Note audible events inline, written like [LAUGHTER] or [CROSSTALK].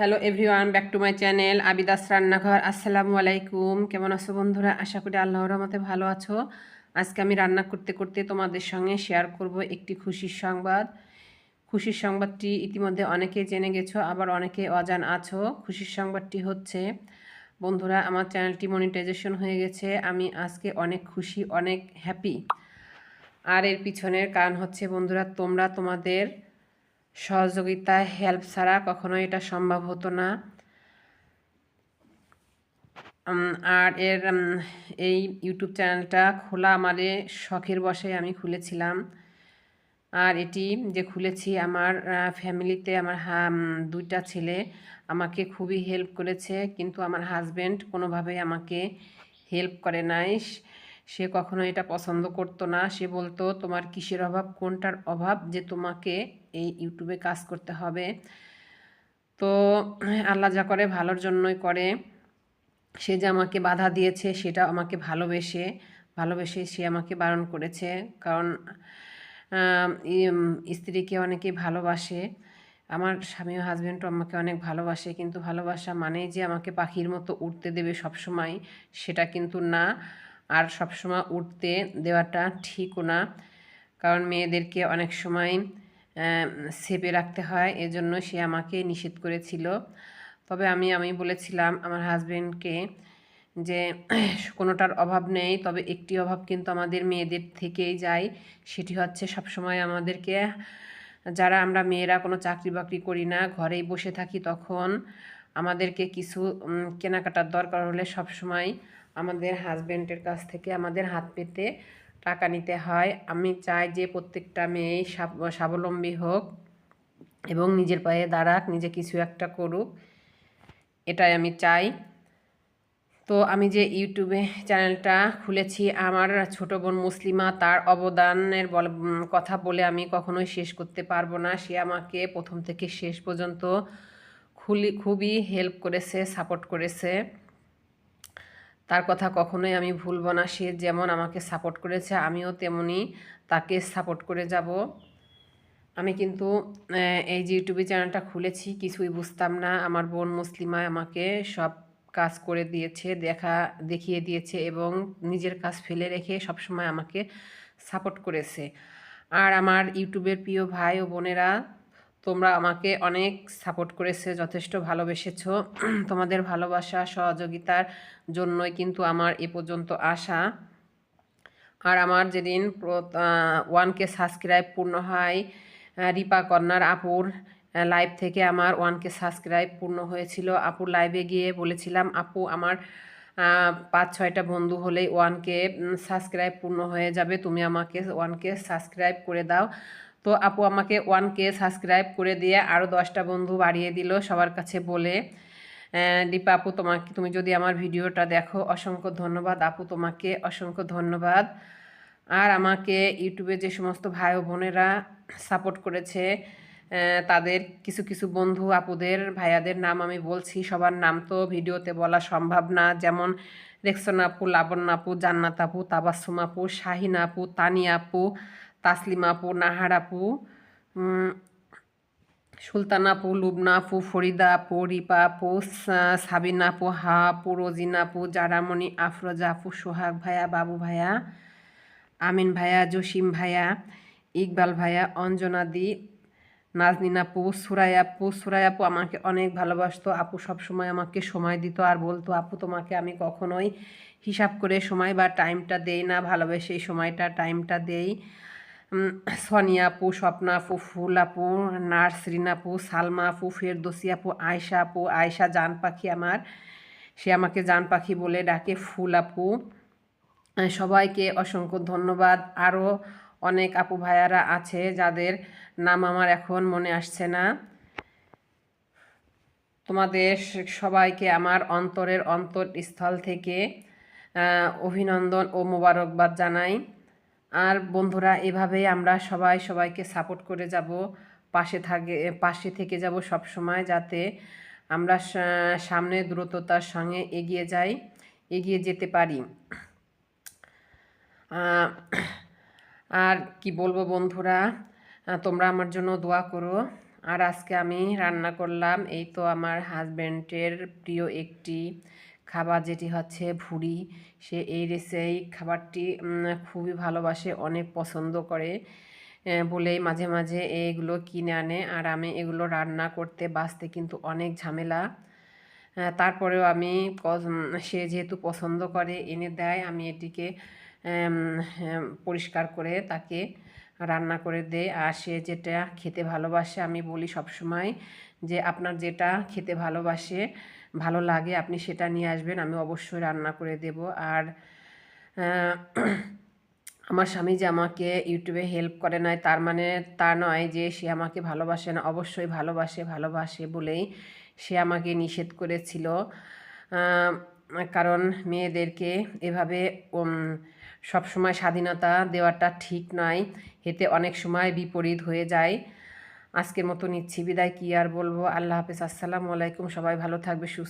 Hello everyone back to my channel আবিদাস রান্নাঘর আসসালামু আলাইকুম কেমন আছো বন্ধুরা? আশা করি আল্লাহর রহমতে ভালো আছো। আজকে আমি রান্না করতে করতে তোমাদের সঙ্গে শেয়ার করব একটি খুশির সংবাদ। খুশির সংবাদটি ইতিমধ্যে অনেকে জেনে গেছো, আবার অনেকে অজান আছো। খুশির সংবাদটি হচ্ছে, বন্ধুরা, আমার চ্যানেলটি মনিটাইজেশন হয়ে গেছে। আমি আজকে অনেক খুশি, অনেক হ্যাপি আর এর পিছনের কারণ হচ্ছে, বন্ধুরা, তোমরা তোমাদের সহযোগিতা হেল্প ছাড়া কখনোই এটা সম্ভব হতো না। আর এর এই ইউটিউব চ্যানেলটা খোলা আমারে শখের বসে আমি খুলেছিলাম। আর এটি যে খুলেছি আমার ফ্যামিলিতে আমার দুইটা ছেলে আমাকে খুবই হেল্প করেছে। কিন্তু আমার হাজব্যান্ড কোনোভাবেই আমাকে হেল্প করে নাই। সে কখনো এটা পছন্দ করতো না। সে বলতো, তোমার কিসের অভাব? কোনটার অভাব যে তোমাকে এই ইউটিউবে কাজ করতে হবে? তো আল্লাহ যা করে ভালোর জন্যই করে। সে যে আমাকে বাধা দিয়েছে সেটা আমাকে ভালোবেসে ভালোবেসে সে আমাকে বারণ করেছে। কারণ স্ত্রীকে অনেকেই ভালোবাসে। আমার স্বামী ও হাজব্যান্ডও আমাকে অনেক ভালোবাসে, কিন্তু ভালোবাসা মানেই যে আমাকে পাখির মতো উঠতে দেবে সবসময়, সেটা কিন্তু না। আর সবসময় উঠতে দেওয়াটা ঠিকও না। কারণ মেয়েদেরকে অনেক সময় সেপে রাখতে হয়, এজন্য সে আমাকে নিষেধ করেছিল। তবে আমি আমি বলেছিলাম আমার হাজব্যান্ডকে যে, কোনোটার অভাব নেই, তবে একটি অভাব কিন্তু আমাদের মেয়েদের থেকেই যায়। সেটি হচ্ছে সবসময় আমাদেরকে, যারা আমরা মেয়েরা কোনো চাকরি বাকরি করি না, ঘরেই বসে থাকি, তখন আমাদেরকে কিছু কেনাকাটার দরকার হলে সবসময় আমাদের হাজবেন্ডের কাছ থেকে আমাদের হাত পেতে টাকা নিতে হয়। আমি চাই যে প্রত্যেকটা মেয়েই স্বাবলম্বী হোক এবং নিজের পায়ে দাঁড়াক, নিজে কিছু একটা করুক। এটাই আমি চাই। তো আমি যে ইউটিউবে চ্যানেলটা খুলেছি, আমার ছোট বোন মুসলিমা তার অবদানের বল কথা বলে আমি কখনোই শেষ করতে পারব না। সে আমাকে প্রথম থেকে শেষ পর্যন্ত খুলি, খুবই হেল্প করেছে, সাপোর্ট করেছে। তার কথা কখনোই আমি ভুলব না। সে যেমন আমাকে সাপোর্ট করেছে, আমিও তেমনি তাকে সাপোর্ট করে যাব। আমি কিন্তু এই যে ইউটিউবে চ্যানেলটা খুলেছি, কিছুই বুঝতাম না। আমার বোন মুসলিমা আমাকে সব কাজ করে দিয়েছে, দেখা, দেখিয়ে দিয়েছে এবং নিজের কাজ ফেলে রেখে সবসময় আমাকে সাপোর্ট করেছে। আর আমার ইউটিউবের প্রিয় ভাই ও বোনেরা তোমরা আমাকে অনেক সাপোর্ট করেছে, যথেষ্ট ভালোবেসেছো। [CLEARS THROAT] তোমাদের ভালোবাসা, সহযোগিতার জন্যই কিন্তু আমার এ পর্যন্ত আসা। আর আমার যেদিন ওয়ান কে সাবস্ক্রাইব পূর্ণ হয় রিপা কর্নার আপুর লাইভ থেকে আমার ওয়ান কে সাবস্ক্রাইব পূর্ণ হয়েছিল। আপুর লাইভে গিয়ে বলেছিলাম, আপু, আমার পাঁচ, ছয়টা বন্ধু হলেই ওয়ান কে সাবস্ক্রাইব পূর্ণ হয়ে যাবে। তুমি আমাকে ওয়ান কে সাবস্ক্রাইব করে দাও। তো আপু আমাকে ওয়ান কে সাবস্ক্রাইব করে দিয়ে আরও দশটা বন্ধু বাড়িয়ে দিল সবার কাছে বলে। দীপা আপু তোমাকে, তুমি যদি আমার ভিডিওটা দেখো, অসংখ্য ধন্যবাদ। আপু তোমাকে অসংখ্য ধন্যবাদ। আর আমাকে ইউটিউবে যে সমস্ত ভাই বোনেরা সাপোর্ট করেছে তাদের কিছু কিছু বন্ধু আপুদের, ভাইয়াদের নাম আমি বলছি, সবার নাম তো ভিডিওতে বলা সম্ভব না। যেমন রেক্সনা আপু, লাবণ্য আপু, জান্নাত আপু তাবাসুম আপু, শাহিন আপু, তানিয়া আপু তাসলিমা আপু নাহার আপু সুলতানা আপু লুবনা আপু ফরিদা আপু রিপা আপু সাবিনা আপু হা আপু রোজিনা আপু জারামণি আফরোজা আপু সোহাগ ভাইয়া, বাবু ভাইয়া, আমিন ভাইয়া, জসিম ভাইয়া, ইকবাল ভাইয়া, অঞ্জনা দি নাজনীন আপু সুরাই আপু সুরাই আপু আমাকে অনেক ভালোবাসতো। আপু সব সময় আমাকে সময় দিত। আর বলতো, আপু, তোমাকে আমি কখনোই হিসাব করে সময় বা টাইমটা দেই না। ভালোবেসে সময়টা টাইমটা দেই। সোনিয়া আপু, স্বপ্না আপু, ফুল আপু নার্সরিন আপু, সালমা আপু, ফেরদোসি আপু, আয়শা আপু, আয়শা জান পাখি আমার। সে আমাকে জান পাখি বলে ডাকে, ফুল আপু। সবাইকে অসংখ্য ধন্যবাদ। আরও অনেক আপু ভাইয়ারা আছে যাদের নাম আমার এখন মনে আসছে না। তোমাদের সবাইকে আমার অন্তরের অন্তরস্থল থেকে অভিনন্দন ও মোবারকবাদ জানাই। আর বন্ধুরা, এভাবেই আমরা সবাই সবাইকে সাপোর্ট করে যাব, পাশে থাকে, পাশে থেকে যাব সব সময় যাতে আমরা সামনে দ্রুততার সঙ্গে এগিয়ে যাই, এগিয়ে যেতে পারি। আর কি বলব বন্ধুরা তোমরা আমার জন্য দোয়া করো। আর আজকে আমি রান্না করলাম, এই তো আমার হাজব্যান্ডের প্রিয় একটি খাবার যেটি হচ্ছে ভুড়ি, সে এই রেসে এই খাবারটি খুবই ভালোবাসে, অনেক পছন্দ করে বলেই মাঝে মাঝে এগুলো কিনে আনে। আর আমি এগুলো রান্না করতে বাঁচতে কিন্তু অনেক ঝামেলা। তারপরেও আমি সে যেহেতু পছন্দ করে, এনে দেয়, আমি এটিকে পরিষ্কার করে তাকে রান্না করে দেয় আর সে যেটা খেতে ভালোবাসে আমি বলি সবসময় যে আপনার যেটা খেতে ভালোবাসে, ভালো লাগে আপনি সেটা নিয়ে আসবেন, আমি অবশ্যই রান্না করে দেব। আর আমার স্বামী যে আমাকে ইউটিউবে হেল্প করে নাই, তার মানে তা নয় যে সে আমাকে ভালোবাসে না, অবশ্যই ভালোবাসে ভালোবাসে বলেই সে আমাকে নিষেধ করেছিল। কারণ মেয়েদেরকে এভাবে সব সময় স্বাধীনতা দেওয়াটা ঠিক নয়। এতে অনেক সময় বিপরীত হয়ে যায়। আজকের মতো নিচ্ছি। বিদায় কি আর বলব? আল্লাহ হাফেজ। আসসালামু আলাইকুম। সবাই ভালো থাকবে, সুস্থ